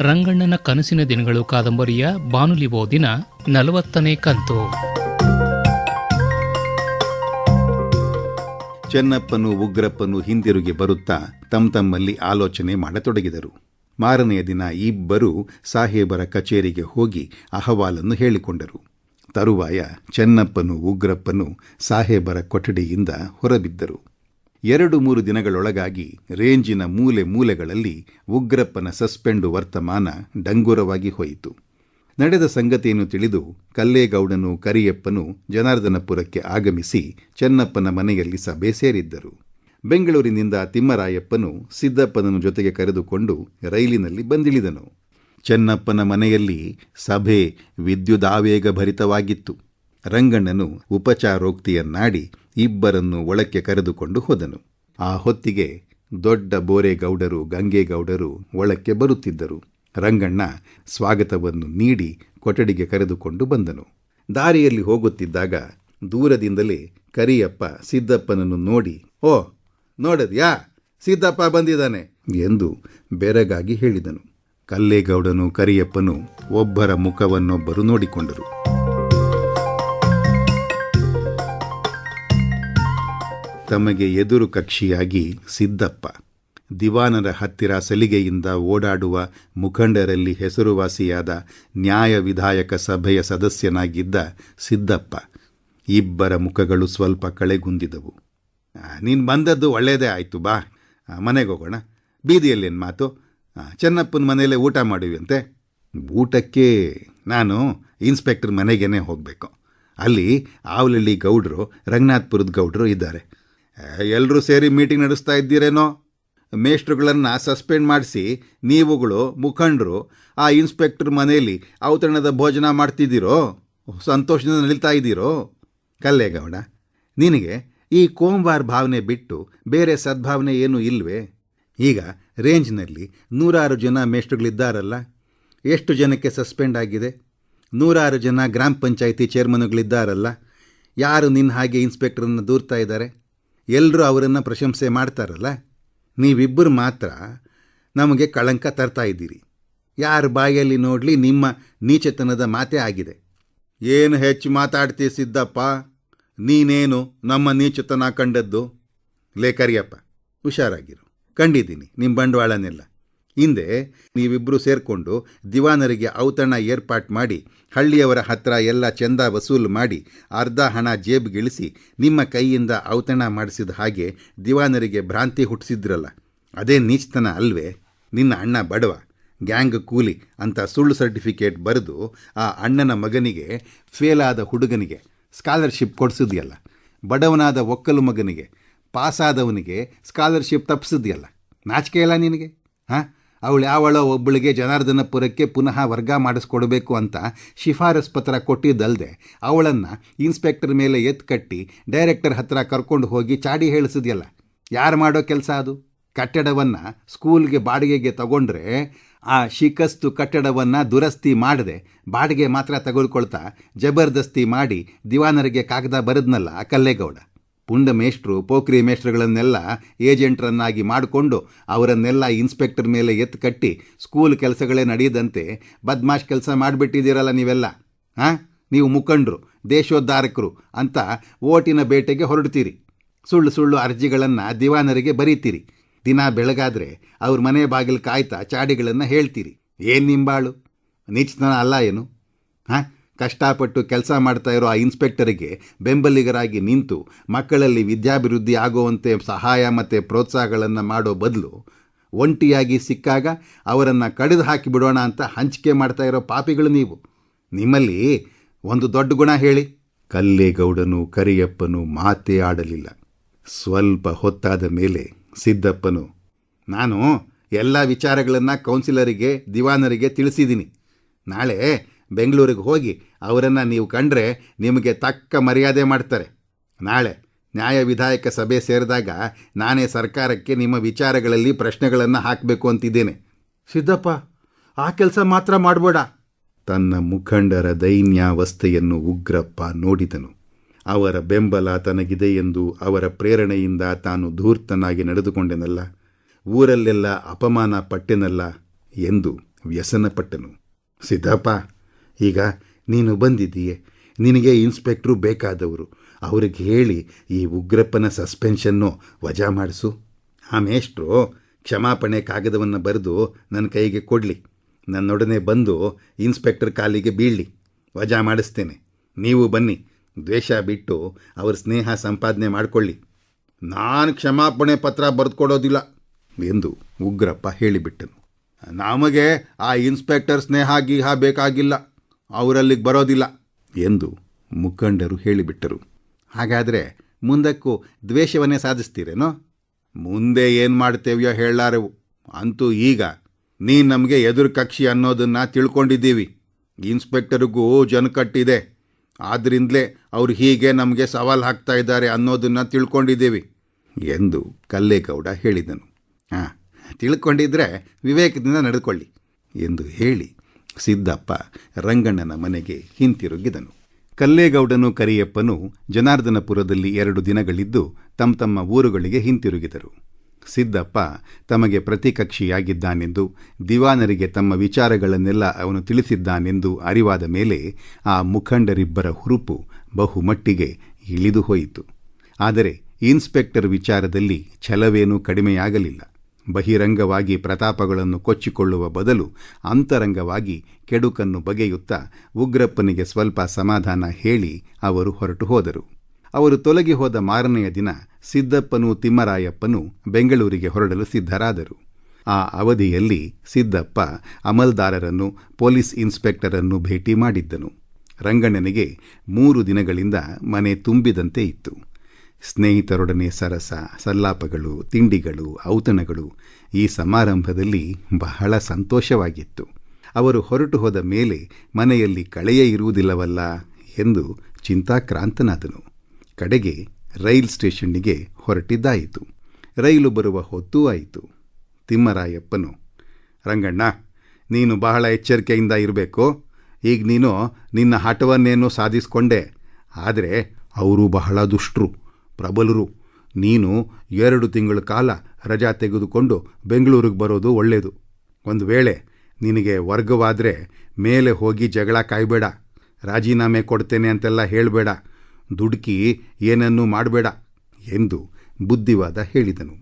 ರಂಗಣ್ಣನ ಕನಸಿನ ದಿನಗಳು ಕಾದಂಬರಿಯ ಬಾನುಲಿ ಓದಿನ ನಲವತ್ತನೇ ಕಂತು. ಚೆನ್ನಪ್ಪನು ಉಗ್ರಪ್ಪನು ಹಿಂದಿರುಗಿ ಬರುತ್ತಾ ತಮ್ಮ ತಮ್ಮಲ್ಲಿ ಆಲೋಚನೆ ಮಾಡತೊಡಗಿದರು. ಮಾರನೆಯ ದಿನ ಇಬ್ಬರು ಸಾಹೇಬರ ಕಚೇರಿಗೆ ಹೋಗಿ ಅಹವಾಲನ್ನು ಹೇಳಿಕೊಂಡರು. ತರುವಾಯ ಚೆನ್ನಪ್ಪನು ಉಗ್ರಪ್ಪನು ಸಾಹೇಬರ ಕೊಠಡಿಯಿಂದ ಹೊರಬಿದ್ದರು. ಎರಡು ಮೂರು ದಿನಗಳೊಳಗಾಗಿ ರೇಂಜಿನ ಮೂಲೆ ಮೂಲೆಗಳಲ್ಲಿ ಉಗ್ರಪ್ಪನ ಸಸ್ಪೆಂಡು ವರ್ತಮಾನ ಡಂಗುರವಾಗಿ ಹೋಯಿತು. ನಡೆದ ಸಂಗತಿಯನ್ನು ತಿಳಿದು ಕಲ್ಲೇಗೌಡನು ಕರಿಯಪ್ಪನು ಜನಾರ್ದನಪುರಕ್ಕೆ ಆಗಮಿಸಿ ಚೆನ್ನಪ್ಪನ ಮನೆಯಲ್ಲಿ ಸಭೆ ಸೇರಿದ್ದರು. ಬೆಂಗಳೂರಿನಿಂದ ತಿಮ್ಮರಾಯಪ್ಪನು ಸಿದ್ದಪ್ಪನನ್ನು ಜೊತೆಗೆ ಕರೆದುಕೊಂಡು ರೈಲಿನಲ್ಲಿ ಬಂದಿಳಿದನು. ಚೆನ್ನಪ್ಪನ ಮನೆಯಲ್ಲಿ ಸಭೆ ವಿದ್ಯುದಾವೇಗಭರಿತವಾಗಿತ್ತು ರಂಗಣ್ಣನು ಉಪಚಾರೋಕ್ತಿಯನ್ನಾಡಿ ಇಬ್ಬರನ್ನು ಒಳಕ್ಕೆ ಕರೆದುಕೊಂಡು ಹೋದನು. ಆ ಹೊತ್ತಿಗೆ ದೊಡ್ಡ ಬೋರೆಗೌಡರು, ಗಂಗೇಗೌಡರು ಒಳಕ್ಕೆ ಬರುತ್ತಿದ್ದರು. ರಂಗಣ್ಣ ಸ್ವಾಗತವನ್ನು ನೀಡಿ ಕೊಠಡಿಗೆ ಕರೆದುಕೊಂಡು ಬಂದನು. ದಾರಿಯಲ್ಲಿ ಹೋಗುತ್ತಿದ್ದಾಗ ದೂರದಿಂದಲೇ ಕರಿಯಪ್ಪ ಸಿದ್ದಪ್ಪನನ್ನು ನೋಡಿ, ಓ, ನೋಡದ್ಯಾ? ಸಿದ್ದಪ್ಪ ಬಂದಿದ್ದಾನೆ ಎಂದು ಬೆರಗಾಗಿ ಹೇಳಿದನು. ಕಲ್ಲೇಗೌಡನು ಕರಿಯಪ್ಪನು ಒಬ್ಬರ ಮುಖವನ್ನೊಬ್ಬರು ನೋಡಿಕೊಂಡರು. ತಮಗೆ ಎದುರು ಕಕ್ಷಿಯಾಗಿ ಸಿದ್ದಪ್ಪ. ದಿವಾನರ ಹತ್ತಿರ ಸಲಿಗೆಯಿಂದ ಓಡಾಡುವ ಮುಖಂಡರಲ್ಲಿ ಹೆಸರುವಾಸಿಯಾದ ನ್ಯಾಯ ವಿಧಾಯಕ ಸಭೆಯ ಸದಸ್ಯನಾಗಿದ್ದ ಸಿದ್ದಪ್ಪ. ಇಬ್ಬರ ಮುಖಗಳು ಸ್ವಲ್ಪ ಕಳೆಗುಂದಿದವು. ನೀನು ಬಂದದ್ದು ಒಳ್ಳೆಯದೇ ಆಯಿತು, ಬಾ. ಮನೆಗೆ ಹೋಗೋಣ. ಬೀದಿಯಲ್ಲೇನು ಮಾತು? ಚೆನ್ನಪ್ಪನ ಮನೆಯಲ್ಲೇ ಊಟ ಮಾಡುವಂತೆ ಊಟಕ್ಕೆ ನಾನು ಇನ್ಸ್ಪೆಕ್ಟರ್ ಮನೆಗೇನೆ ಹೋಗಬೇಕು. ಅಲ್ಲಿ ಆವಲಳ್ಳಿ ಗೌಡ್ರು, ರಂಗನಾಥ್ಪುರದ ಗೌಡ್ರು ಇದ್ದಾರೆ. ಎಲ್ಲರೂ ಸೇರಿ ಮೀಟಿಂಗ್ ನಡೆಸ್ತಾ ಇದ್ದೀರೇನೋ? ಮೇಷ್ಟ್ರುಗಳನ್ನು ಸಸ್ಪೆಂಡ್ ಮಾಡಿಸಿ ನೀವುಗಳು, ಮುಖಂಡರು, ಆ ಇನ್ಸ್ಪೆಕ್ಟರ್ ಮನೆಯಲ್ಲಿ ಔತಣದ ಭೋಜನ ಮಾಡ್ತಿದ್ದೀರೋ? ಸಂತೋಷದಿಂದ ನಡೀತಾ ಇದ್ದೀರೋ? ಕಲ್ಲೇಗೌಡ ನಿನಗೆ ಈ ಕೋಂಬಾರ್ ಭಾವನೆ ಬಿಟ್ಟು ಬೇರೆ ಸದ್ಭಾವನೆ ಏನೂ ಇಲ್ವೇ? ಈಗ ರೇಂಜ್ನಲ್ಲಿ ನೂರಾರು ಜನ ಮೇಷ್ಟ್ರುಗಳಿದ್ದಾರಲ್ಲ, ಎಷ್ಟು ಜನಕ್ಕೆ ಸಸ್ಪೆಂಡ್ ಆಗಿದೆ? ನೂರಾರು ಜನ ಗ್ರಾಮ ಪಂಚಾಯಿತಿ ಚೇರ್ಮನ್ಗಳಿದ್ದಾರಲ್ಲ ಯಾರು ನಿನ್ನ ಹಾಗೆ ಇನ್ಸ್ಪೆಕ್ಟ್ರನ್ನು ದೂರ್ತಾ ಇದ್ದಾರೆ? ಎಲ್ಲರೂ ಅವರನ್ನು ಪ್ರಶಂಸೆ ಮಾಡ್ತಾರಲ್ಲ? ನೀವಿಬ್ಬರು ಮಾತ್ರ ನಮಗೆ ಕಳಂಕ ತರ್ತಾ ಇದ್ದೀರಿ. ಯಾರ ಬಾಯಲ್ಲಿ ನೋಡಲಿ ನಿಮ್ಮ ನೀಚತನದ ಮಾತೇ ಆಗಿದೆ. ಏನು ಹೆಚ್ಚು ಮಾತಾಡ್ತೀ ಸಿದ್ದಪ್ಪ? ನೀನೇನು ನಮ್ಮ ನೀಚತನ ಕಂಡದ್ದು? ಲೇ ಕರಿಯಪ್ಪ ಹುಷಾರಾಗಿರು. ಕಂಡಿದ್ದೀನಿ ನಿಮ್ಮ ಬಂಡವಾಳನೆಲ್ಲ. ಹಿಂದೆ ನೀವಿಬ್ಬರು ಸೇರಿಕೊಂಡು ದಿವಾನರಿಗೆ ಔತಣ ಏರ್ಪಾಟ್ ಮಾಡಿ, ಹಳ್ಳಿಯವರ ಹತ್ರ ಎಲ್ಲ ಚಂದ ವಸೂಲು ಮಾಡಿ, ಅರ್ಧ ಹಣ ಜೇಬ್ಗಿಳಿಸಿ ನಿಮ್ಮ ಕೈಯಿಂದ ಔತಣ ಮಾಡಿಸಿದ ಹಾಗೆ ದಿವಾನರಿಗೆ ಭ್ರಾಂತಿ ಹುಟ್ಟಿಸಿದ್ರಲ್ಲ. ಅದೇ ನೀಚತನ ಅಲ್ವೇ? ನಿನ್ನ ಅಣ್ಣ ಬಡವ, ಗ್ಯಾಂಗ್ ಕೂಲಿ ಅಂತ ಸುಳ್ಳು ಸರ್ಟಿಫಿಕೇಟ್ ಬರೆದು ಆ ಅಣ್ಣನ ಮಗನಿಗೆ, ಫೇಲಾದ ಹುಡುಗನಿಗೆ ಸ್ಕಾಲರ್ಶಿಪ್ ಕೊಡಿಸಿದ್ಯಲ್ಲ. ಬಡವನಾದ ಒಕ್ಕಲು ಮಗನಿಗೆ, ಪಾಸಾದವನಿಗೆ ಸ್ಕಾಲರ್ಶಿಪ್ ತಪ್ಪಿಸಿದ್ಯಲ್ಲ. ನಾಚಿಕೆ ಇಲ್ಲ ನಿನಗೆ, ಹಾಂ? ಅವಳು ಯಾವಳ ಒಬ್ಬಳಿಗೆ ಜನಾರ್ದನಪುರಕ್ಕೆ ಪುನಃ ವರ್ಗ ಮಾಡಿಸ್ಕೊಡ್ಬೇಕು ಅಂತ ಶಿಫಾರಸ್ ಪತ್ರ ಕೊಟ್ಟಿದ್ದಲ್ಲದೆ ಅವಳನ್ನು ಇನ್ಸ್ಪೆಕ್ಟರ್ ಮೇಲೆ ಎತ್ತು ಕಟ್ಟಿ ಡೈರೆಕ್ಟರ್ ಹತ್ರ ಕರ್ಕೊಂಡು ಹೋಗಿ ಚಾಡಿ ಹೇಳಿಸಿದ್ಯಲ್ಲ, ಯಾರು ಮಾಡೋ ಕೆಲಸ ಅದು? ಕಟ್ಟಡವನ್ನು ಸ್ಕೂಲ್ಗೆ ಬಾಡಿಗೆಗೆ ತಗೊಂಡ್ರೆ ಆ ಶಿಕಸ್ತು ಕಟ್ಟಡವನ್ನು ದುರಸ್ತಿ ಮಾಡದೆ, ಬಾಡಿಗೆ ಮಾತ್ರ ತಗೊಳ್ಕೊಳ್ತಾ ಜಬರ್ದಸ್ತಿ ಮಾಡಿ ದಿವಾನರಿಗೆ ಕಾಗದ ಬರೆದ್ನಲ್ಲ ಕಲ್ಲೇಗೌಡ ಪುಂಡ ಮೇಷ್ಟ್ರು ಪೋಖ್ರಿ ಮೇಷ್ಟ್ರುಗಳನ್ನೆಲ್ಲ ಏಜೆಂಟ್ರನ್ನಾಗಿ ಮಾಡಿಕೊಂಡು ಅವರನ್ನೆಲ್ಲ ಇನ್ಸ್ಪೆಕ್ಟರ್ ಮೇಲೆ ಎತ್ತು ಕಟ್ಟಿ ಸ್ಕೂಲ್ ಕೆಲಸಗಳೇ ನಡೆಯದಂತೆ ಬದ್ಮಾಶ್ ಕೆಲಸ ಮಾಡಿಬಿಟ್ಟಿದ್ದೀರಲ್ಲ ನೀವೆಲ್ಲ ಹಾಂ ನೀವು ಮುಖಂಡರು, ದೇಶೋದ್ಧಾರಕರು ಅಂತ ಓಟಿನ ಬೇಟೆಗೆ ಹೊರಡ್ತೀರಿ. ಸುಳ್ಳು ಸುಳ್ಳು ಅರ್ಜಿಗಳನ್ನು ದಿವಾನರಿಗೆ ಬರೀತೀರಿ. ದಿನ ಬೆಳಗಾದರೆ ಅವ್ರ ಮನೆ ಬಾಗಿಲು ಕಾಯ್ತಾ ಚಾಡಿಗಳನ್ನು ಹೇಳ್ತೀರಿ. ಏನು ನಿಂಬಾಳು? ನೀಚತನ ಅಲ್ಲ ಏನು? ಹಾಂ ಕಷ್ಟಪಟ್ಟು ಕೆಲಸ ಮಾಡ್ತಾ ಇರೋ ಆ ಇನ್ಸ್ಪೆಕ್ಟರಿಗೆ ಬೆಂಬಲಿಗರಾಗಿ ನಿಂತು ಮಕ್ಕಳಲ್ಲಿ ವಿದ್ಯಾಭಿವೃದ್ಧಿ ಆಗುವಂತೆ ಸಹಾಯ ಮತ್ತು ಪ್ರೋತ್ಸಾಹಗಳನ್ನು ಮಾಡೋ ಬದಲು ಒಂಟಿಯಾಗಿ ಸಿಕ್ಕಾಗ ಅವರನ್ನು ಕಡಿದು ಹಾಕಿಬಿಡೋಣ ಅಂತ ಹಂಚಿಕೆ ಮಾಡ್ತಾ ಇರೋ ಪಾಪಿಗಳು ನೀವು. ನಿಮ್ಮಲ್ಲಿ ಒಂದು ದೊಡ್ಡ ಗುಣ ಹೇಳಿ. ಕಲ್ಲೇಗೌಡನು, ಕರಿಯಪ್ಪನು ಮಾತೇ ಆಡಲಿಲ್ಲ. ಸ್ವಲ್ಪ ಹೊತ್ತಾದ ಮೇಲೆ ಸಿದ್ದಪ್ಪನು, ನಾನು ಎಲ್ಲ ವಿಚಾರಗಳನ್ನು ಕೌನ್ಸಿಲರಿಗೆ, ದಿವಾನರಿಗೆ ತಿಳಿಸಿದ್ದೀನಿ. ನಾಳೆ ಬೆಂಗಳೂರಿಗೆ ಹೋಗಿ ಅವರನ್ನು ನೀವು ಕಂಡ್ರೆ ನಿಮಗೆ ತಕ್ಕ ಮರ್ಯಾದೆ ಮಾಡ್ತಾರೆ. ನಾಳೆ ನ್ಯಾಯ ವಿಧಾಯಕ ಸಭೆ ಸೇರಿದಾಗ ನಾನೇ ಸರ್ಕಾರಕ್ಕೆ ನಿಮ್ಮ ವಿಚಾರಗಳಲ್ಲಿ ಪ್ರಶ್ನೆಗಳನ್ನು ಹಾಕಬೇಕು ಅಂತಿದ್ದೇನೆ. ಸಿದ್ದಪ್ಪ ಆ ಕೆಲಸ ಮಾತ್ರ ಮಾಡಬೇಡ. ತನ್ನ ಮುಖಂಡರ ದೈನ್ಯಾವಸ್ಥೆಯನ್ನು ಉಗ್ರಪ್ಪ ನೋಡಿದನು. ಅವರ ಬೆಂಬಲ ತನಗಿದೆ ಎಂದು ಅವರ ಪ್ರೇರಣೆಯಿಂದ ತಾನು ಧೂರ್ತನಾಗಿ ನಡೆದುಕೊಂಡೆನಲ್ಲ. ಊರಲ್ಲೆಲ್ಲ ಅಪಮಾನ ಪಟ್ಟೆನಲ್ಲ ಎಂದು ವ್ಯಸನಪಟ್ಟನು. ಸಿದ್ದಪ್ಪ ಈಗ ನೀನು ಬಂದಿದ್ದೀಯೆ. ನಿನಗೆ ಇನ್ಸ್ಪೆಕ್ಟ್ರು ಬೇಕಾದವರು. ಅವ್ರಿಗೆ ಹೇಳಿ ಈ ಉಗ್ರಪ್ಪನ ಸಸ್ಪೆನ್ಷನ್ನು ವಜಾ ಮಾಡಿಸು. ಆ ಮೇಷ್ಟ್ರು ಕ್ಷಮಾಪಣೆ ಕಾಗದವನ್ನು ಬರೆದು ನನ್ನ ಕೈಗೆ ಕೊಡಲಿ. ನನ್ನೊಡನೆ ಬಂದು ಇನ್ಸ್ಪೆಕ್ಟರ್ ಕಾಲಿಗೆ ಬೀಳಲಿ. ವಜಾ ಮಾಡಿಸ್ತೇನೆ. ನೀವು ಬನ್ನಿ. ದ್ವೇಷ ಬಿಟ್ಟು ಅವ್ರ ಸ್ನೇಹ ಸಂಪಾದನೆ ಮಾಡಿಕೊಳ್ಳಿ. ನಾನು ಕ್ಷಮಾಪಣೆ ಪತ್ರ ಬರೆದುಕೊಡೋದಿಲ್ಲ ಎಂದು ಉಗ್ರಪ್ಪ ಹೇಳಿಬಿಟ್ಟನು. ನಮಗೆ ಆ ಇನ್ಸ್ಪೆಕ್ಟರ್ ಸ್ನೇಹ ಗೀಹ ಬೇಕಾಗಿಲ್ಲ ಅವರಲ್ಲಿಗೆ ಬರೋದಿಲ್ಲ ಎಂದು ಮುಖಂಡರು ಹೇಳಿಬಿಟ್ಟರು. ಹಾಗಾದರೆ ಮುಂದಕ್ಕೂ ದ್ವೇಷವನ್ನೇ ಸಾಧಿಸ್ತೀರೇನೋ? ಮುಂದೆ ಏನು ಮಾಡ್ತೇವ್ಯೋ ಹೇಳಾರೆವು ಅಂತೂ ಈಗ ನೀನು ನಮಗೆ ಎದುರು ಕಕ್ಷಿ ಅನ್ನೋದನ್ನು ತಿಳ್ಕೊಂಡಿದ್ದೀವಿ. ಇನ್ಸ್ಪೆಕ್ಟರ್ಗೂ ಜನಕಟ್ಟಿದೆ ಆದ್ರಿಂದಲೇ ಅವರು ಹೀಗೆ ನಮಗೆ ಸವಾಲು ಹಾಕ್ತಾ ಇದ್ದಾರೆ ಅನ್ನೋದನ್ನು ತಿಳ್ಕೊಂಡಿದ್ದೀವಿ ಎಂದು ಕಲ್ಲೇಗೌಡ ಹೇಳಿದನು. ಹಾಂ, ತಿಳ್ಕೊಂಡಿದ್ರೆ ವಿವೇಕದಿಂದ ನಡೆದುಕೊಳ್ಳಿ ಎಂದು ಹೇಳಿ ಸಿದ್ದಪ್ಪ ರಂಗಣ್ಣನ ಮನೆಗೆ ಹಿಂತಿರುಗಿದನು. ಕಲ್ಲೇಗೌಡನು ಕರಿಯಪ್ಪನು ಜನಾರ್ದನಪುರದಲ್ಲಿ ಎರಡು ದಿನಗಳಿದ್ದು ತಮ್ಮ ತಮ್ಮ ಊರುಗಳಿಗೆ ಹಿಂತಿರುಗಿದರು. ಸಿದ್ದಪ್ಪ ತಮಗೆ ಪ್ರತಿಕಕ್ಷಿಯಾಗಿದ್ದಾನೆಂದು, ದಿವಾನರಿಗೆ ತಮ್ಮ ವಿಚಾರಗಳನ್ನೆಲ್ಲ ಅವನು ತಿಳಿಸಿದ್ದಾನೆಂದು ಅರಿವಾದ ಮೇಲೆ ಆ ಮುಖಂಡರಿಬ್ಬರ ಹುರುಪು ಬಹುಮಟ್ಟಿಗೆ ಇಳಿದು ಹೋಯಿತು ಆದರೆ ಇನ್ಸ್ಪೆಕ್ಟರ್ ವಿಚಾರದಲ್ಲಿ ಛಲವೇನೂ ಕಡಿಮೆಯಾಗಲಿಲ್ಲ. ಬಹಿರಂಗವಾಗಿ ಪ್ರತಾಪಗಳನ್ನು ಕೊಚ್ಚಿಕೊಳ್ಳುವ ಬದಲು ಅಂತರಂಗವಾಗಿ ಕೆಡುಕನ್ನು ಬಗೆಯುತ್ತಾ ಉಗ್ರಪ್ಪನಿಗೆ ಸ್ವಲ್ಪ ಸಮಾಧಾನ ಹೇಳಿ ಅವರು ಹೊರಟು ಹೋದರು. ಅವರು ತೊಲಗಿ ಹೋದ ಮಾರನೆಯ ದಿನ ಸಿದ್ದಪ್ಪನೂ ತಿಮ್ಮರಾಯಪ್ಪನೂ ಬೆಂಗಳೂರಿಗೆ ಹೊರಡಲು ಸಿದ್ಧರಾದರು. ಆ ಅವಧಿಯಲ್ಲಿ ಸಿದ್ದಪ್ಪ ಅಮಲ್ದಾರರನ್ನು, ಪೊಲೀಸ್ ಇನ್ಸ್ಪೆಕ್ಟರನ್ನು ಭೇಟಿ ಮಾಡಿದ್ದನು. ರಂಗಣ್ಣನಿಗೆ ಮೂರು ದಿನಗಳಿಂದ ಮನೆ ತುಂಬಿದಂತೆ ಇತ್ತು. ಸ್ನೇಹಿತರೊಡನೆ ಸರಸ, ಸಲ್ಲಾಪಗಳು, ತಿಂಡಿಗಳು, ಔತಣಗಳು ಈ ಸಮಾರಂಭದಲ್ಲಿ ಬಹಳ ಸಂತೋಷವಾಗಿತ್ತು. ಅವರು ಹೊರಟು ಹೋದ ಮೇಲೆ ಮನೆಯಲ್ಲಿ ಕಳೆಯೇ ಇರುವುದಿಲ್ಲವಲ್ಲ ಎಂದು ಚಿಂತಾಕ್ರಾಂತನಾದನು. ಕಡೆಗೆ ರೈಲ್ ಸ್ಟೇಷನ್ನಿಗೆ ಹೊರಟಿದ್ದಾಯಿತು. ರೈಲು ಬರುವ ಹೊತ್ತೂ ಆಯಿತು. ತಿಮ್ಮರಾಯಪ್ಪನು, ರಂಗಣ್ಣ, ನೀನು ಬಹಳ ಎಚ್ಚರಿಕೆಯಿಂದ ಇರಬೇಕು. ಈಗ ನೀನು ನಿನ್ನ ಹಠವನ್ನೇನೋ ಸಾಧಿಸಿಕೊಂಡೆ. ಆದರೆ ಅವರು ಬಹಳ ದುಷ್ಟರು. ಪ್ರಬಲರು. ನೀನು ಎರಡು ತಿಂಗಳ ಕಾಲ ರಜಾ ತೆಗೆದುಕೊಂಡು ಬೆಂಗಳೂರಿಗೆ ಬರೋದು ಒಳ್ಳೆಯದು ಒಂದು ವೇಳೆ ನಿನಗೆ ವರ್ಗವಾದರೆ ಮೇಲೆ ಹೋಗಿ ಜಗಳ ಕಾಯಬೇಡ. ರಾಜೀನಾಮೆ ಕೊಡ್ತೇನೆ ಅಂತೆಲ್ಲ ಹೇಳಬೇಡ. ದುಡುಕಿ ಏನನ್ನೂ ಮಾಡಬೇಡ ಎಂದು ಬುದ್ಧಿವಾದ ಹೇಳಿದನು.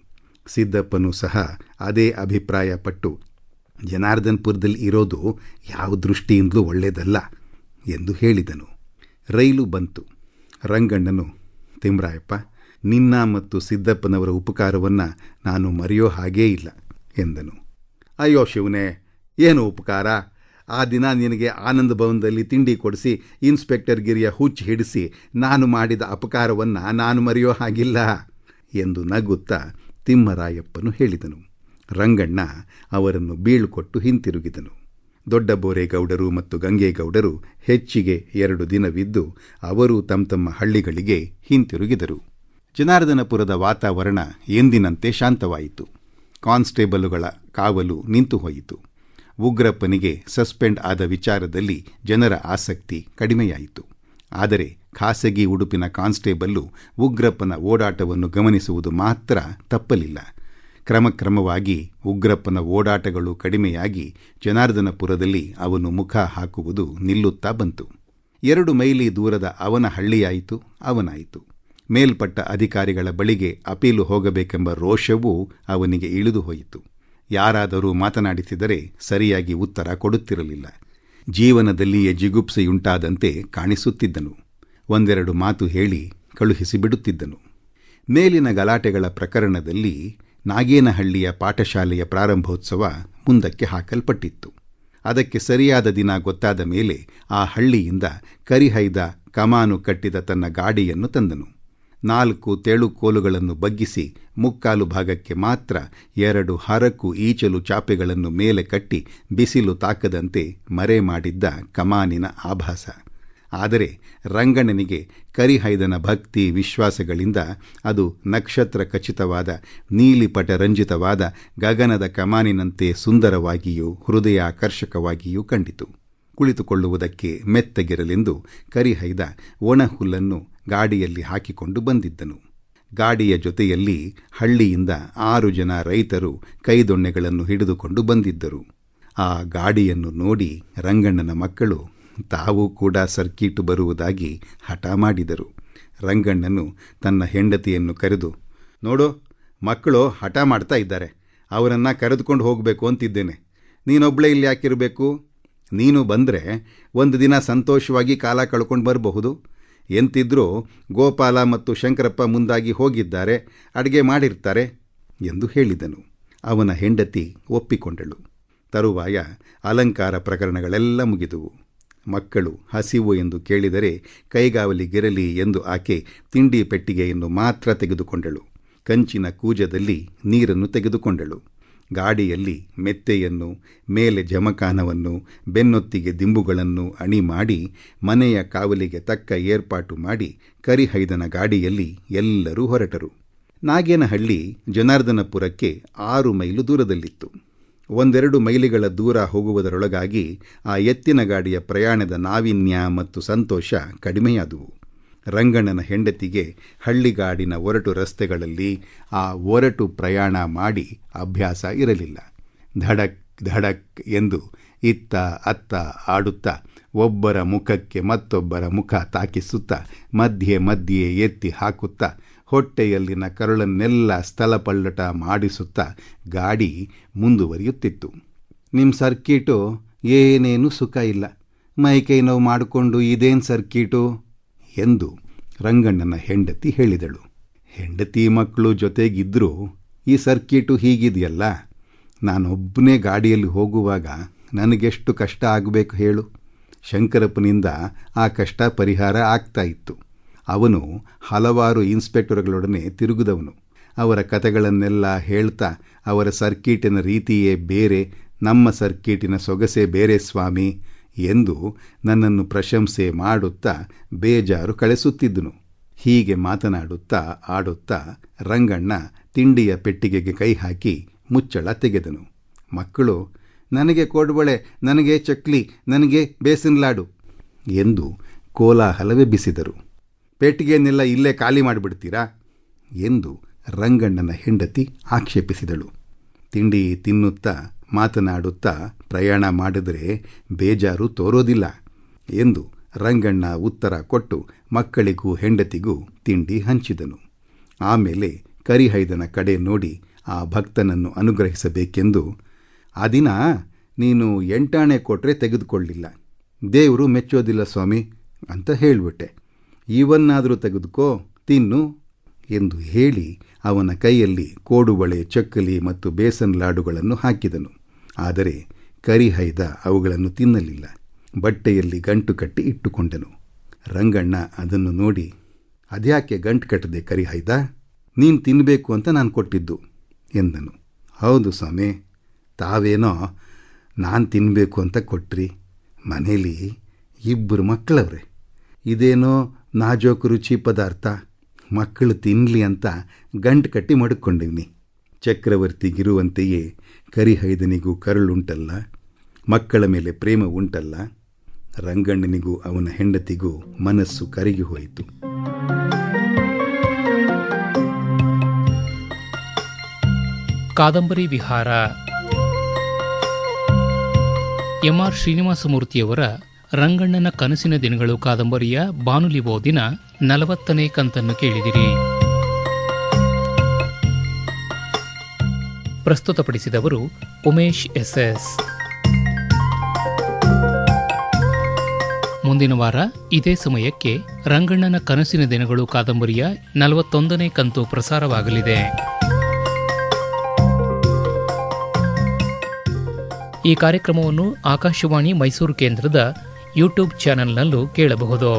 ಸಿದ್ದಪ್ಪನೂ ಸಹ ಅದೇ ಅಭಿಪ್ರಾಯಪಟ್ಟು, ಜನಾರ್ದನ್ಪುರದಲ್ಲಿ ಇರೋದು ಯಾವ ದೃಷ್ಟಿಯಿಂದಲೂ ಒಳ್ಳೆಯದಲ್ಲ ಎಂದು ಹೇಳಿದನು. ರೈಲು ಬಂತು. ರಂಗಣ್ಣನು ತಿಮ್ರಾಯಪ್ಪ, ನಿನ್ನ ಮತ್ತು ಸಿದ್ದಪ್ಪನವರ ಉಪಕಾರವನ್ನು ನಾನು ಮರೆಯೋ ಹಾಗೇ ಇಲ್ಲ ಎಂದನು. ಅಯ್ಯೋ ಶಿವನೇ, ಏನು ಉಪಕಾರ? ಆ ದಿನ ನಿನಗೆ ಆನಂದ ಭವನದಲ್ಲಿ ತಿಂಡಿ ಕೊಡಿಸಿ, ಇನ್ಸ್ಪೆಕ್ಟರ್ ಗಿರಿಯ ಹುಚ್ಚು ಹಿಡಿಸಿ, ನಾನು ಮಾಡಿದ ಅಪಕಾರವನ್ನು ನಾನು ಮರೆಯೋ ಹಾಗಿಲ್ಲ ಎಂದು ನಗುತ್ತಾ ತಿಮ್ಮರಾಯಪ್ಪನು ಹೇಳಿದನು. ರಂಗಣ್ಣ ಅವರನ್ನು ಬೀಳ್ಕೊಟ್ಟು ಹಿಂತಿರುಗಿದನು. ದೊಡ್ಡ ಬೋರೇಗೌಡರು ಮತ್ತು ಗಂಗೇಗೌಡರು ಹೆಚ್ಚಿಗೆ ಎರಡು ದಿನವಿದ್ದು ಅವರು ತಮ್ಮ ತಮ್ಮ ಹಳ್ಳಿಗಳಿಗೆ ಹಿಂತಿರುಗಿದರು. ಜನಾರ್ದನಪುರದ ವಾತಾವರಣ ಎಂದಿನಂತೆ ಶಾಂತವಾಯಿತು. ಕಾನ್ಸ್ಟೇಬಲುಗಳ ಕಾವಲು ನಿಂತು ಹೋಯಿತು ಉಗ್ರಪ್ಪನಿಗೆ ಸಸ್ಪೆಂಡ್ ಆದ ವಿಚಾರದಲ್ಲಿ ಜನರ ಆಸಕ್ತಿ ಕಡಿಮೆಯಾಯಿತು. ಆದರೆ ಖಾಸಗಿ ಉಡುಪಿನ ಕಾನ್ಸ್ಟೇಬಲ್ಲು ಉಗ್ರಪ್ಪನ ಓಡಾಟವನ್ನು ಗಮನಿಸುವುದು ಮಾತ್ರ ತಪ್ಪಲಿಲ್ಲ. ಕ್ರಮಕ್ರಮವಾಗಿ ಉಗ್ರಪ್ಪನ ಓಡಾಟಗಳು ಕಡಿಮೆಯಾಗಿ ಜನಾರ್ದನಪುರದಲ್ಲಿ ಅವನು ಮುಖ ಹಾಕುವುದು ನಿಲ್ಲುತ್ತಾ ಬಂತು. ಎರಡು ಮೈಲಿ ದೂರದ ಅವನ ಹಳ್ಳಿಯಾಯಿತು, ಅವನಾಯಿತು. ಮೇಲ್ಪಟ್ಟ ಅಧಿಕಾರಿಗಳ ಬಳಿಗೆ ಅಪೀಲು ಹೋಗಬೇಕೆಂಬ ರೋಷವೂ ಅವನಿಗೆ ಇಳಿದು ಹೋಯಿತು. ಯಾರಾದರೂ ಮಾತನಾಡಿಸಿದರೆ ಸರಿಯಾಗಿ ಉತ್ತರ ಕೊಡುತ್ತಿರಲಿಲ್ಲ. ಜೀವನದಲ್ಲಿಯೇ ಜಿಗುಪ್ಸೆಯುಂಟಾದಂತೆ ಕಾಣಿಸುತ್ತಿದ್ದನು. ಒಂದೆರಡು ಮಾತು ಹೇಳಿ ಕಳುಹಿಸಿಬಿಡುತ್ತಿದ್ದನು. ಮೇಲಿನ ಗಲಾಟೆಗಳ ಪ್ರಕರಣದಲ್ಲಿ ನಾಗೇನಹಳ್ಳಿಯ ಪಾಠಶಾಲೆಯ ಪ್ರಾರಂಭೋತ್ಸವ ಮುಂದಕ್ಕೆ ಹಾಕಲ್ಪಟ್ಟಿತ್ತು. ಅದಕ್ಕೆ ಸರಿಯಾದ ದಿನ ಗೊತ್ತಾದ ಮೇಲೆ ಆ ಹಳ್ಳಿಯಿಂದ ಕರಿಹೈದ ಕಮಾನು ಕಟ್ಟಿದ ತನ್ನ ಗಾಡಿಯನ್ನು ತಂದನು. ನಾಲ್ಕು ತೆಳುಕೋಲುಗಳನ್ನು ಬಗ್ಗಿಸಿ ಮುಕ್ಕಾಲು ಭಾಗಕ್ಕೆ ಮಾತ್ರ ಎರಡು ಹರಕು ಈಚಲು ಚಾಪೆಗಳನ್ನು ಮೇಲೆ ಕಟ್ಟಿ ಬಿಸಿಲು ತಾಕದಂತೆ ಮರೆ ಮಾಡಿದ್ದ ಕಮಾನಿನ ಆಭಾಸ. ಆದರೆ ರಂಗಣ್ಣನಿಗೆ ಕರಿಹೈದನ ಭಕ್ತಿ ವಿಶ್ವಾಸಗಳಿಂದ ಅದು ನಕ್ಷತ್ರ ಖಚಿತವಾದ, ನೀಲಿಪಟ ರಂಜಿತವಾದ, ಗಗನದ ಕಮಾನಿನಂತೆ ಸುಂದರವಾಗಿಯೂ ಹೃದಯಾಕರ್ಷಕವಾಗಿಯೂ ಕಂಡಿತು. ಕುಳಿತುಕೊಳ್ಳುವುದಕ್ಕೆ ಮೆತ್ತಗಿರಲೆಂದು ಕರಿಹೈದ ಒಣಹುಲ್ಲನ್ನು ಗಾಡಿಯಲ್ಲಿ ಹಾಕಿಕೊಂಡು ಬಂದಿದ್ದನು. ಗಾಡಿಯ ಜೊತೆಯಲ್ಲಿ ಹಳ್ಳಿಯಿಂದ ಆರು ಜನ ರೈತರು ಕೈದೊಣ್ಣೆಗಳನ್ನು ಹಿಡಿದುಕೊಂಡು ಬಂದಿದ್ದರು. ಆ ಗಾಡಿಯನ್ನು ನೋಡಿ ರಂಗಣ್ಣನ ಮಕ್ಕಳು ತಾವೂ ಕೂಡ ಸರ್ಕೀಟು ಬರುವುದಾಗಿ ಹಠ ಮಾಡಿದರು. ರಂಗಣ್ಣನು ತನ್ನ ಹೆಂಡತಿಯನ್ನು ಕರೆದು, ನೋಡು, ಮಕ್ಕಳು ಹಠ ಮಾಡ್ತಾ ಇದ್ದಾರೆ. ಅವರನ್ನು ಕರೆದುಕೊಂಡು ಹೋಗಬೇಕು ಅಂತಿದ್ದೇನೆ. ನೀನೊಬ್ಬಳೇ ಇಲ್ಲಿ ಯಾಕಿರಬೇಕು? ನೀನು ಬಂದರೆ ಒಂದು ದಿನ ಸಂತೋಷವಾಗಿ ಕಾಲ ಕಳ್ಕೊಂಡು ಬರಬಹುದು. ಎಂತಿದ್ರೂ ಗೋಪಾಲ ಮತ್ತು ಶಂಕರಪ್ಪ ಮುಂದಾಗಿ ಹೋಗಿದ್ದಾರೆ, ಅಡುಗೆ ಮಾಡಿರ್ತಾರೆ, ಎಂದು ಹೇಳಿದನು. ಅವನ ಹೆಂಡತಿ ಒಪ್ಪಿಕೊಂಡಳು. ತರುವಾಯ ಅಲಂಕಾರ ಪ್ರಕರಣಗಳೆಲ್ಲ ಮುಗಿದುವು. ಮಕ್ಕಳು ಹಸಿವು ಎಂದು ಕೇಳಿದರೆ ಕೈಗಾವಲಿಗಿರಲಿ ಎಂದು ಆಕೆ ತಿಂಡಿ ಪೆಟ್ಟಿಗೆಯನ್ನು ಮಾತ್ರ ತೆಗೆದುಕೊಂಡಳು. ಕಂಚಿನ ಕೂಜದಲ್ಲಿ ನೀರನ್ನು ತೆಗೆದುಕೊಂಡಳು. ಗಾಡಿಯಲ್ಲಿ ಮೆತ್ತೆಯನ್ನು, ಮೇಲೆ ಜಮಖಾನವನ್ನು, ಬೆನ್ನೊತ್ತಿಗೆ ದಿಂಬುಗಳನ್ನು ಅಣಿ ಮಾಡಿ, ಮನೆಯ ಕಾವಲಿಗೆ ತಕ್ಕ ಏರ್ಪಾಟು ಮಾಡಿ ಕರಿಹೈದನ ಗಾಡಿಯಲ್ಲಿ ಎಲ್ಲರೂ ಹೊರಟರು. ನಾಗೇನಹಳ್ಳಿ ಜನಾರ್ದನಪುರಕ್ಕೆ ಆರು ಮೈಲು ದೂರದಲ್ಲಿತ್ತು. ಒಂದೆರಡು ಮೈಲಿಗಳ ದೂರ ಹೋಗುವುದರೊಳಗಾಗಿ ಆ ಎತ್ತಿನ ಗಾಡಿಯ ಪ್ರಯಾಣದ ನಾವಿನ್ಯ ಮತ್ತು ಸಂತೋಷ ಕಡಿಮೆಯಾದುವು. ರಂಗಣ್ಣನ ಹೆಂಡತಿಗೆ ಹಳ್ಳಿಗಾಡಿನ ಒರಟು ರಸ್ತೆಗಳಲ್ಲಿ ಆ ಒರಟು ಪ್ರಯಾಣ ಮಾಡಿ ಅಭ್ಯಾಸ ಇರಲಿಲ್ಲ. ಧಡಕ್ ಧಡಕ್ ಎಂದು ಇತ್ತ, ಅತ್ತ ಆಡುತ್ತಾ ಒಬ್ಬರ ಮುಖಕ್ಕೆ ಮತ್ತೊಬ್ಬರ ಮುಖ ತಾಕಿಸುತ್ತಾ ಮಧ್ಯೆ ಮಧ್ಯೆ ಎತ್ತಿ ಹಾಕುತ್ತಾ ಹೊಟ್ಟೆಯಲ್ಲಿನ ಕರುಳನ್ನೆಲ್ಲ ಸ್ಥಳಪಲ್ಲಟ ಮಾಡಿಸುತ್ತಾ ಗಾಡಿ ಮುಂದುವರಿಯುತ್ತಿತ್ತು. ನಿಮ್ಮ ಸರ್ಕೀಟು ಏನೇನು ಸುಖ ಇಲ್ಲ. ಮೈಕೈ ನೋವು ಮಾಡಿಕೊಂಡು ಇದೇನು ಸರ್ಕೀಟು? ಎಂದು ರಂಗಣ್ಣನ ಹೆಂಡತಿ ಹೇಳಿದಳು. ಹೆಂಡತಿ ಮಕ್ಕಳು ಜೊತೆಗಿದ್ದರೂ ಈ ಸರ್ಕೀಟು ಹೀಗಿದೆಯಲ್ಲ? ನಾನೊಬ್ಬನೇ ಗಾಡಿಯಲ್ಲಿ ಹೋಗುವಾಗ ನನಗೆಷ್ಟು ಕಷ್ಟ ಆಗಬೇಕು ಹೇಳು. ಶಂಕರಪ್ಪನಿಂದ ಆ ಕಷ್ಟ ಪರಿಹಾರ ಆಗ್ತಾ ಇತ್ತು. ಅವನು ಹಲವಾರು ಇನ್ಸ್ಪೆಕ್ಟರ್ಗಳೊಡನೆ ತಿರುಗಿದವನು. ಅವರ ಕಥೆಗಳನ್ನೆಲ್ಲ ಹೇಳ್ತಾ ಅವರ ಸರ್ಕೀಟಿನ ರೀತಿಯೇ ಬೇರೆ, ನಮ್ಮ ಸರ್ಕೀಟಿನ ಸೊಗಸೇ ಬೇರೆ ಸ್ವಾಮಿ ಎಂದು ನನ್ನನ್ನು ಪ್ರಶಂಸೆ ಮಾಡುತ್ತಾ ಬೇಜಾರು ಕಳಿಸುತ್ತಿದ್ದನು. ಹೀಗೆ ಮಾತನಾಡುತ್ತಾ ಆಡುತ್ತಾ ರಂಗಣ್ಣ ತಿಂಡಿಯ ಪೆಟ್ಟಿಗೆಗೆ ಕೈ ಹಾಕಿ ಮುಚ್ಚಳ ತೆಗೆದನು. ಮಕ್ಕಳು, ನನಗೆ ಕೋಡ್ಬಳೆ, ನನಗೆ ಚಕ್ಲಿ, ನನಗೆ ಬೇಸನ್ ಲಾಡು ಎಂದು ಕೋಲಾಹಲವೆಬ್ಬಿಸಿದರು. ಪೆಟ್ಟಿಗೆಯನ್ನೆಲ್ಲ ಇಲ್ಲೇ ಖಾಲಿ ಮಾಡಿಬಿಡ್ತೀರಾ? ಎಂದು ರಂಗಣ್ಣನ ಹೆಂಡತಿ ಆಕ್ಷೇಪಿಸಿದಳು. ತಿಂಡಿ ತಿನ್ನುತ್ತಾ ಮಾತನಾಡುತ್ತಾ ಪ್ರಯಾಣ ಮಾಡಿದರೆ ಬೇಜಾರು ತೋರೋದಿಲ್ಲ ಎಂದು ರಂಗಣ್ಣ ಉತ್ತರ ಕೊಟ್ಟು ಮಕ್ಕಳಿಗೂ ಹೆಂಡತಿಗೂ ತಿಂಡಿ ಹಂಚಿದನು. ಆಮೇಲೆ ಕರಿಹೈದನ ಕಡೆ ನೋಡಿ ಆ ಭಕ್ತನನ್ನು ಅನುಗ್ರಹಿಸಬೇಕೆಂದು, ಆ ದಿನ ನೀನು ಎಂಟಾಣೆ ಕೊಟ್ಟರೆ ತೆಗೆದುಕೊಳ್ಳಿಲ್ಲ. ದೇವರು ಮೆಚ್ಚೋದಿಲ್ಲ ಸ್ವಾಮಿ ಅಂತ ಹೇಳಿಬಿಟ್ಟೆ. ಇವನ್ನಾದರೂ ತೆಗೆದುಕೋ, ತಿನ್ನು ಎಂದು ಹೇಳಿ ಅವನ ಕೈಯಲ್ಲಿ ಕೋಡುಬಳೆ, ಚಕ್ಕಲಿ ಮತ್ತು ಬೇಸನ್ ಲಾಡುಗಳನ್ನು ಹಾಕಿದನು. ಆದರೆ ಕರಿಹೈದ ಅವುಗಳನ್ನು ತಿನ್ನಲಿಲ್ಲ. ಬಟ್ಟೆಯಲ್ಲಿ ಗಂಟು ಕಟ್ಟಿ ಇಟ್ಟುಕೊಂಡನು. ರಂಗಣ್ಣ ಅದನ್ನು ನೋಡಿ, ಅದ್ಯಾಕೆ ಗಂಟು ಕಟ್ಟದೆ ಕರಿಹೈದ? ನೀನು ತಿನ್ನಬೇಕು ಅಂತ ನಾನು ಕೊಟ್ಟಿದ್ದು ಎಂದನು. ಹೌದು ಸ್ವಾಮಿ, ತಾವೇನೋ ನಾನು ತಿನ್ನಬೇಕು ಅಂತ ಕೊಟ್ರಿ. ಮನೇಲಿ ಇಬ್ಬರು ಮಕ್ಕಳವ್ರೆ. ಇದೇನೋ ನಾಜೋಕು ರುಚಿ ಪದಾರ್ಥ, ಮಕ್ಕಳು ತಿನ್ನಲಿ ಅಂತ ಗಂಟು ಕಟ್ಟಿ ಮಡ್ಕೊಂಡಿವ್ನಿ ಚಕ್ರವರ್ತಿಗಿರುವಂತೆಯೇ ಕರಿಹೈದನಿಗೂ ಕರುಳುಂಟಲ್ಲ, ಮಕ್ಕಳ ಮೇಲೆ ಪ್ರೇಮ ಉಂಟಲ್ಲ, ರಂಗಣ್ಣನಿಗೂ ಅವನ ಹೆಂಡತಿಗೂ ಮನಸ್ಸು ಕರಗಿ ಹೋಯಿತು. ಕಾದಂಬರಿ ವಿಹಾರ. ಎಂಆರ್ ಶ್ರೀನಿವಾಸಮೂರ್ತಿಯವರ ರಂಗಣ್ಣನ ಕನಸಿನ ದಿನಗಳು ಕಾದಂಬರಿಯ ಬಾನುಲಿ ಓದಿನ ನಲವತ್ತನೇ ಕಂತನ್ನು ಕೇಳಿದಿರಿ. ಪ್ರಸ್ತುತಪಡಿಸಿದವರು ಉಮೇಶ್ ಎಸ್ಎಸ್. ಮುಂದಿನ ವಾರ ಇದೇ ಸಮಯಕ್ಕೆ ರಂಗಣ್ಣನ ಕನಸಿನ ದಿನಗಳು ಕಾದಂಬರಿಯ ನಲವತ್ತೊಂದನೇ ಕಂತು ಪ್ರಸಾರವಾಗಲಿದೆ. ಈ ಕಾರ್ಯಕ್ರಮವನ್ನು ಆಕಾಶವಾಣಿ ಮೈಸೂರು ಕೇಂದ್ರದ ಯೂಟ್ಯೂಬ್ ಚಾನೆಲ್ನಲ್ಲೂ ಕೇಳಬಹುದು.